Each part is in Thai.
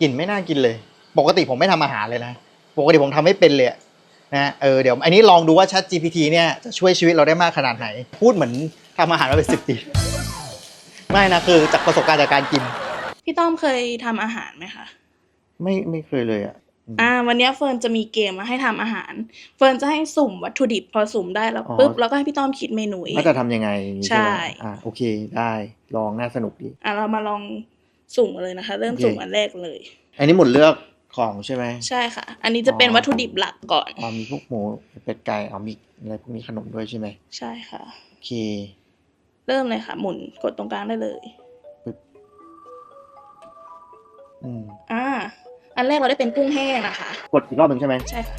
กลิ่นไม่น่ากินเลย ปกติผมไม่ทำอาหารเลยนะ ปกติผมทำไม่เป็นเลยอะนะเออเดี๋ยวอันนี้ลองดูว่า Chat GPT เนี่ยจะช่วยชีวิตเราได้มากขนาดไหน พูดเหมือนทำอาหารมาเป็นสิบปีไม่นะคือจากประสบการณ์จากการกิน พี่ต้อมเคยทำอาหารไหมคะ ไม่ไม่เคยเลยอะอ่าวันเนี้ยเฟิร์นจะมีเกมมาให้ทำอาหาร เฟิร์นจะให้สุ่มวัตถุดิบพอสุ่มได้แล้วอ๋อปุ๊บแล้วก็ให้พี่ต้อมคิดเมนูเองว่าจะทำยังไงใช่ไหมอ่าโอเคได้ลองน่าสนุกดีอะเรามาลอง สุ่มกันเลยนะคะ เริ่มโอเคสุ่มอันแรกเลย อันนี้หมดเลือกของใช่ไหมใช่ค่ะ อันนี้จะเป็นอ๋อวัตถุดิบหลักก่อนอ๋อมีพวกหมูเป็ดไก่อ๋อมีอะไรพวกนี้ขนมด้วยใช่ไหมใช่ค่ะโอเค เริ่มเลยค่ะ หมุนกดตรงกลางได้เลยอืมอ่า อันแรกเราได้เป็นกุ้งแห้งนะคะ กดอีกรอบหนึ่งใช่ไหมใช่ค่ะ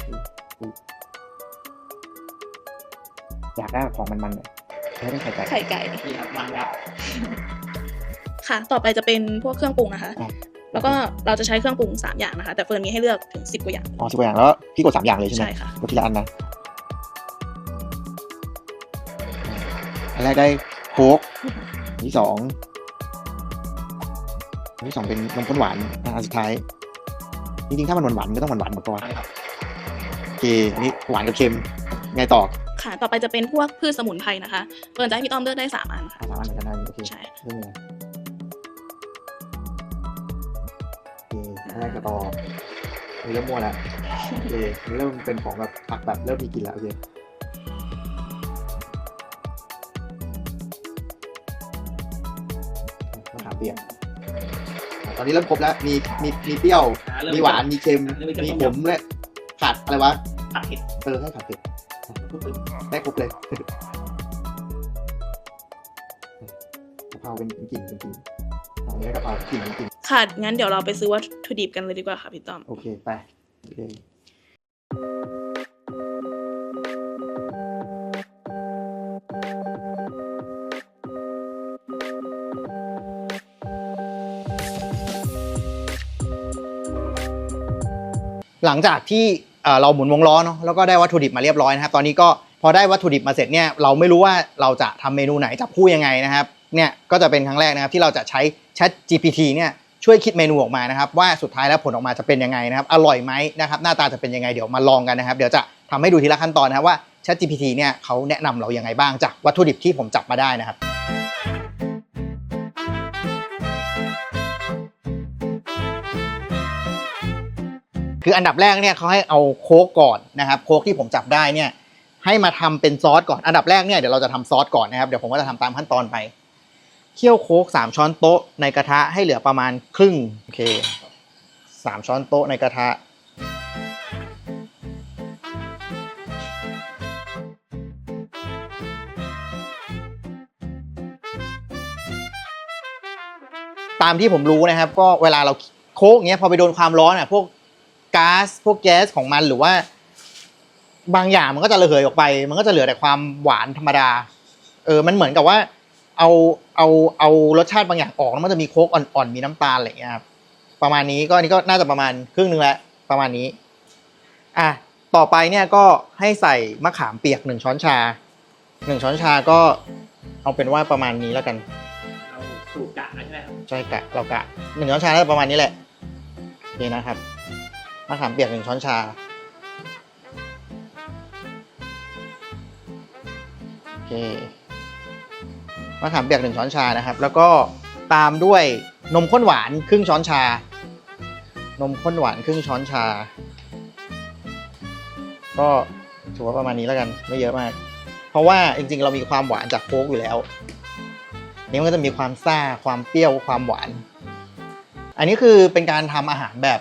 อยากได้ของมันๆหน่อยไม่ได้ไข่ไก่ไข่ไก่นี่ ครับมันครับค่ะ ต่อไปจะเป็นพวกเครื่องปรุงนะคะ อะ แล้วก็เราจะใช้เครื่องปรุงสามอย่างนะคะ แต่เฟิร์นมีให้เลือกถึงสิบกว่าอย่าง อ๋อสิบกว่าอย่างแล้วพี่กดสามอย่างเลยใช่ไหมใช่ค่ะ กดทีละอันนะอันแรกได้โค้กอันที่สองอันที่สองเป็นนมข้นหวานอะอันสุดท้าย จริงๆ ถ้ามันหวานๆมันก็ต้องหวานๆหมดก่อนโอเคอันนี้หวานกับเค็มไงต่อค่ะ ต่อไปจะเป็นพวกพืชสมุนไพรนะคะ เฟิร์นจะให้พี่ต้อมเลือกได้สามอันค่ะ อะสามอันเหมือนกันได้โอเคใช่ เรื่องอะไร เคอันแรกก็ต่ออันนี้เริ่มมั่วแล้วโอเคอันนี้เริ่มเป็นของแบบผักแบบเริ่มมีกลินแล้วโอเคมะขามเปียกอะตอนนี้เริ่มครบแล้ว มีมีมีเปรี้ยวอ่าเริ่มมีหวาน มีเค็มเริ่มมีมีเค็ขมมและผัดอะไรวะผักเห็ดเออให้ผัดเผ็ดได้ครบเลยกะเพราเป็นกลิ่นเป็นกลิ่นอันนี้กะเพรากลิ่นเป็นกลิ่น ค่ะ งั้นเดี๋ยวเราไปซื้อวัตถุดิบกันเลยดีกว่าค่ะพี่ต้อม โอเค ไปโอเคหลังจากที่เราหมุนวงล้อเนาะแล้วก็ได้วัตถุดิบมาเรียบร้อยนะครับ ตอนนี้ก็พอได้วัตถุดิบมาเสร็จเนี่ยเราไม่รู้ว่าเราจะทำเมนูไหนจับคู่ยังไงนะครับเนี่ยก็จะเป็นครั้งแรกนะครับที่เราจะใช้ Chat GPT เนี่ย ช่วยคิดเมนูออกมานะครับ ว่าสุดท้ายแล้วผลออกมาจะเป็นยังไงนะครับ อร่อยไหมนะครับหน้าตาจะเป็นยังไงเดี๋ยวมาลองกันนะครับ เดี๋ยวจะทำให้ดูทีละขั้นตอนนะครับว่า Chat GPT เนี่ยเขาแนะนำเรายังไงบ้างจากวัตถุดิบที่ผมจับมาได้นะครับคืออันดับแรกเนี่ยเขาให้เอาโค้กก่อนนะครับโค้กที่ผมจับได้เนี่ยให้มาทำเป็นซอสก่อนอันดับแรกเนี่ยเดี๋ยวเราจะทำซอสก่อนนะครับเดี๋ยวผมก็จะทำตามขั้นตอนไป เคี่ยวโค้กสามช้อนโต๊ะในกระทะให้เหลือประมาณครึ่งโอเคสามช้อนโต๊ะในกระทะตามที่ผมรู้นะครับก็เวลาเราโค้กอย่างเงี้ยพอไปโดนความร้อนอะพวกก๊าซพวกแก๊สของมันหรือว่า บางอย่างมันก็จะระเหยออกไป มันก็จะเหลือแต่ความหวานธรรมดา เออมันเหมือนกับว่า เอาเอาเอารสชาติบางอย่างออกแล้วมันจะมีโค้กอ่อนๆมีน้ำตาลอะไรอย่างเงี้ยครับประมาณนี้ก็อันนี้ก็น่าจะประมาณครึ่งหนึงแล้วประมาณนี้อะต่อไปเนี่ยก็ให้ใส่มะขามเปียกหนึ่งช้อนชาหนึ่งช้อนชาก็เอาเป็นว่าประมาณนี้แล้วกันเราสูตรกะแล้วใช่ไหมครับใช่กะเรากะหนึ่งช้อนชาน่าจะประมาณนี้แหละโอเคนะครับมะขามเปียกหนึ่งช้อนชาโอเค มะขามเปียกหนึ่งช้อนชานะครับ แล้วก็ตามด้วยนมข้นหวานครึ่งช้อนชา นมข้นหวานครึ่งช้อนชา ก็ถือว่าประมาณนี้แล้วกันไม่เยอะมาก เพราะว่าจริงๆ เรามีความหวานจากโค้กอยู่แล้ว นี่มันก็จะมีความซ่าความเปรี้ยวความหวาน อันนี้คือเป็นการทำอาหารแบบ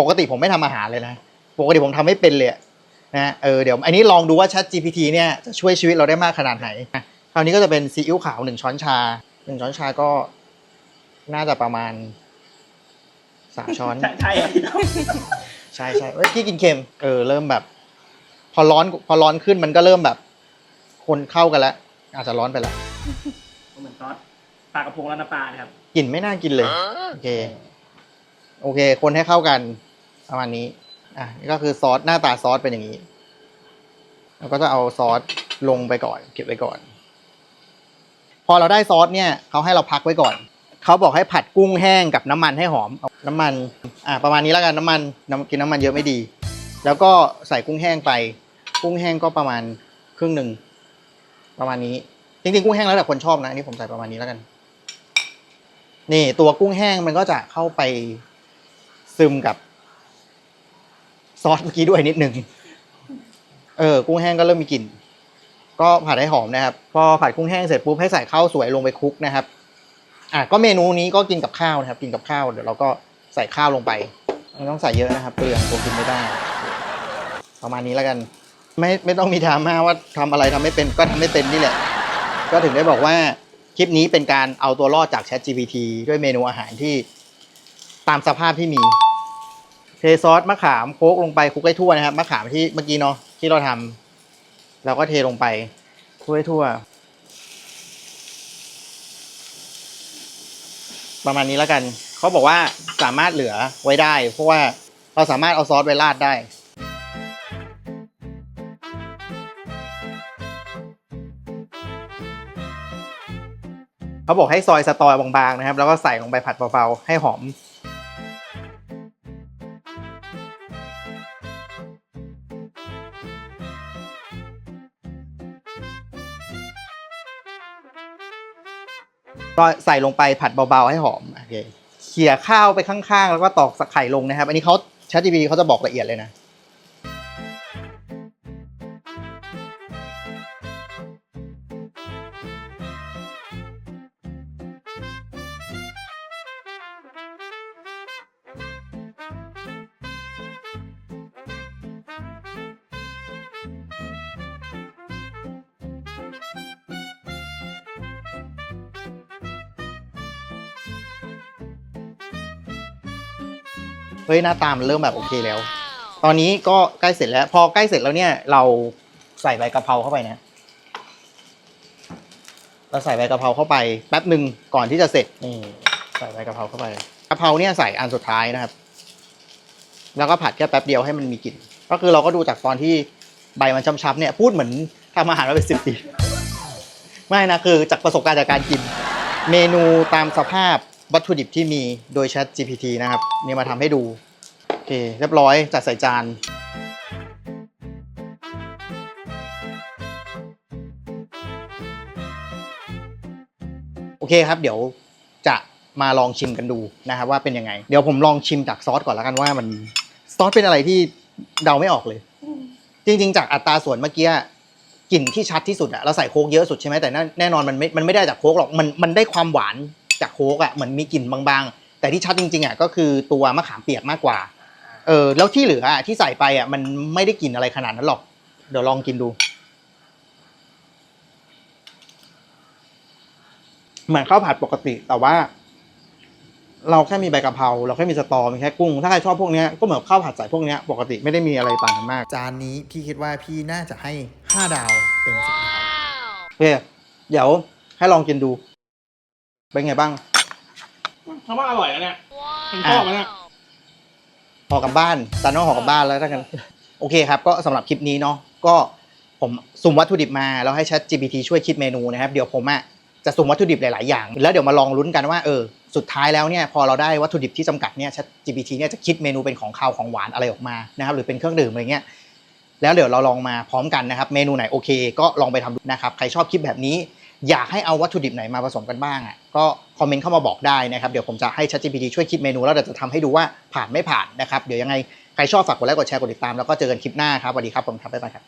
ปกติผมไม่ทำอาหารเลยนะ ปกติผมทำไม่เป็นเลยนะเออเดี๋ยวอันนี้ลองดูว่า Chat GPT เนี่ยจะช่วยชีวิตเราได้มากขนาดไหน คราวนี้ก็จะเป็นซีอิ๊วขาวหนึ่งช้อนชาหนึ่งช้อนชาก็น่าจะประมาณสามช้อน ใช่ใช่ครับพี่ต้อมใช่ใช่เอ้ยพี่กินเค็มเออเริ่มแบบ พอร้อนพอร้อนขึ้นมันก็เริ่มแบบ คนเข้ากันแล้ว อาจจะร้อนไปแล้วเหมือนซอสปลากระพงราดน้ำปลานะครับกลิ่นไม่น่ากินเลย โอเค โอเค คนให้เข้ากันประมาณนี้ อะนี่ก็คือซอสหน้าตาซอสเป็นอย่างนี้ เราก็จะเอาซอสลงไปก่อน เก็บไว้ก่อน พอเราได้ซอสเนี่ยเขาให้เราพักไว้ก่อน เขาบอกให้ผัดกุ้งแห้งกับน้ำมันให้หอมเอาน้ำมันอ่าประมาณนี้แล้วกันน้ำมันน้ำกินน้ำมันเยอะไม่ดี แล้วก็ใส่กุ้งแห้งไป กุ้งแห้งก็ประมาณครึ่งหนึ่งประมาณนี้จริงๆกุ้งแห้งแล้วแต่คนชอบนะอันนี้ผมใส่ประมาณนี้แล้วกัน นี่ตัวกุ้งแห้งมันก็จะเข้าไปซึมกับซอสเมื่อกี้ด้วยนิดนึงเออ กุ้งแห้งก็เริ่มมีกลิ่น ก็ผัดให้หอมนะครับ พอผัดกุ้งแห้งเสร็จปุ๊บให้ใส่ข้าวสวยลงไปคลุกนะครับ อะก็เมนูนี้ก็กินกับข้าวนะครับ กินกับข้าวเดี๋ยวเราก็ใส่ข้าวลงไปไม่ต้องใส่เยอะนะครับเปลืองผมกินไม่ได้ ประมาณนี้แล้วกัน ไม่ไม่ต้องมีดราม่าว่าทำอะไรทำไม่เป็นก็ทำไม่เป็นนี่แหละ ก็ถึงได้บอกว่าคลิปนี้เป็นการเอาตัวรอดจาก Chat GPT ด้วยเมนูอาหารที่ตามสภาพที่มี เทซอสมะขามโคกลงไปคลุกให้ทั่วนะครับมะขามที่เมื่อกี้เนาะที่เราทำ เราก็เทลงไปคลุกให้ทั่ว ประมาณนี้แล้วกัน เขาบอกว่าสามารถเหลือไว้ได้ เพราะว่าเราสามารถเอาซอสไว้ราดได้เขาบอกให้ซอยสตอยบางๆนะครับ แล้วก็ใส่ลงไปผัดเบาๆ ให้หอม ก็ใส่ลงไปผัดเบาๆให้หอมโอเคเขี่ยข้าวไปข้างๆ แล้วก็ตอกสักไข่ลงนะครับ อันนี้เขาชัดจีพีเขาจะบอกละเอียดเลยนะ เฮ้ยหน้าตามันเริ่มแบบโอเคแล้ว ตอนนี้ก็ใกล้เสร็จแล้ว พอใกล้เสร็จแล้วเนี่ย เราใส่ใบกะเพราเข้าไปนะเราใส่ใบกะเพราเข้าไปแป๊บหนึ่งก่อนที่จะเสร็จนี่ใส่ใบกะเพราเข้าไปกะเพราเนี่ยใส่อันสุดท้ายนะครับ แล้วก็ผัดแค่แป๊บเดียวให้มันมีกลิ่นก็คือเราก็ดูจากตอนที่ใบมันช้ำๆเนี่ยพูดเหมือนทำอาหารมาเป็นสิบปีไม่นะคือจากประสบการณ์จากการกิน เมนูตามสภาพ วัตถุดิบที่มีโดย Chat GPT นะครับนี่มาทำให้ดู โอเค เรียบร้อยจัดใส่จานโอเคครับ เดี๋ยวจะมาลองชิมกันดูนะครับว่าเป็นยังไง เดี๋ยวผมลองชิมจากซอสก่อนแล้วกันว่ามันซอสเป็นอะไรที่เดาไม่ออกเลย จริง ๆ จากอัตราส่วนเมื่อกี้กลิ่นที่ชัดที่สุดอะเราใส่โค้กเยอะสุดใช่ไหมแต่แน่แน่นอนมันไม่มันไม่ได้จากโค้กหรอกมันมันได้ความหวาน จากโค้กอะเหมือนมีกลิ่นบางๆ แต่ที่ชัดจริงๆอะก็คือตัวมะขามเปียกมากกว่าเออแล้วที่เหลืออะที่ใส่ไปอะมันไม่ได้กลิ่นอะไรขนาดนั้นหรอก เดี๋ยวลองกินดู เหมือนข้าวผัดปกติแต่ว่า เราแค่มีใบกะเพราเราแค่มีสตอมีแค่กุ้ง ถ้าใครชอบพวกเนี้ยก็เหมือนข้าวผัดใส่พวกเนี้ยปกติไม่ได้มีอะไรต่างกันมาก จานนี้พี่คิดว่าพี่น่าจะให้ห้าดาวเต็มสิบดาวโอเคเดี๋ยวให้ลองกินดู เป็นไงบ้างคำว่าอร่อยแล้วเนี่ยผมชอบแล้วเนี่ยห่อกลับบ้านจานน้องห่อกลับบ้านแล้วถ้ากัน โอเคครับ ก็สำหรับคลิปนี้เนาะก็ผมสุ่มวัตถุดิบมาแล้วให้ Chat GPT ช่วยคิดเมนูนะครับ เดี๋ยวผมอะจะสุ่มวัตถุดิบหลาย ๆ อย่าง แล้วเดี๋ยวมาลองลุ้นกันว่าเออสุดท้ายแล้วเนี่ยพอเราได้วัตถุดิบที่จำกัดเนี่ย Chat GPT เนี่ยจะคิดเมนูเป็นของคาวของหวานอะไรออกมานะครับหรือเป็นเครื่องดื่มอะไรเงี้ยแล้วเดี๋ยวเราลองมาพร้อมกันนะครับ เมนูไหนโอเค ก็ลองไปทำดูนะครับใครชอบคลิปแบบนี้ อยากให้เอาวัตถุดิบไหนมาผสมกันบ้างอะก็คอมเมนต์เข้ามาบอกได้นะครับ เดี๋ยวผมจะให้ ChatGPT ช่วยคิดเมนูแล้วเดี๋ยวจะทำให้ดูว่าผ่านไม่ผ่านนะครับ เดี๋ยวยังไง ใครชอบฝากกดไลค์กดแชร์กดติดตามแล้วก็เจอกันคลิปหน้าครับสวัสดีครับผมครับบ๊ายบายครับ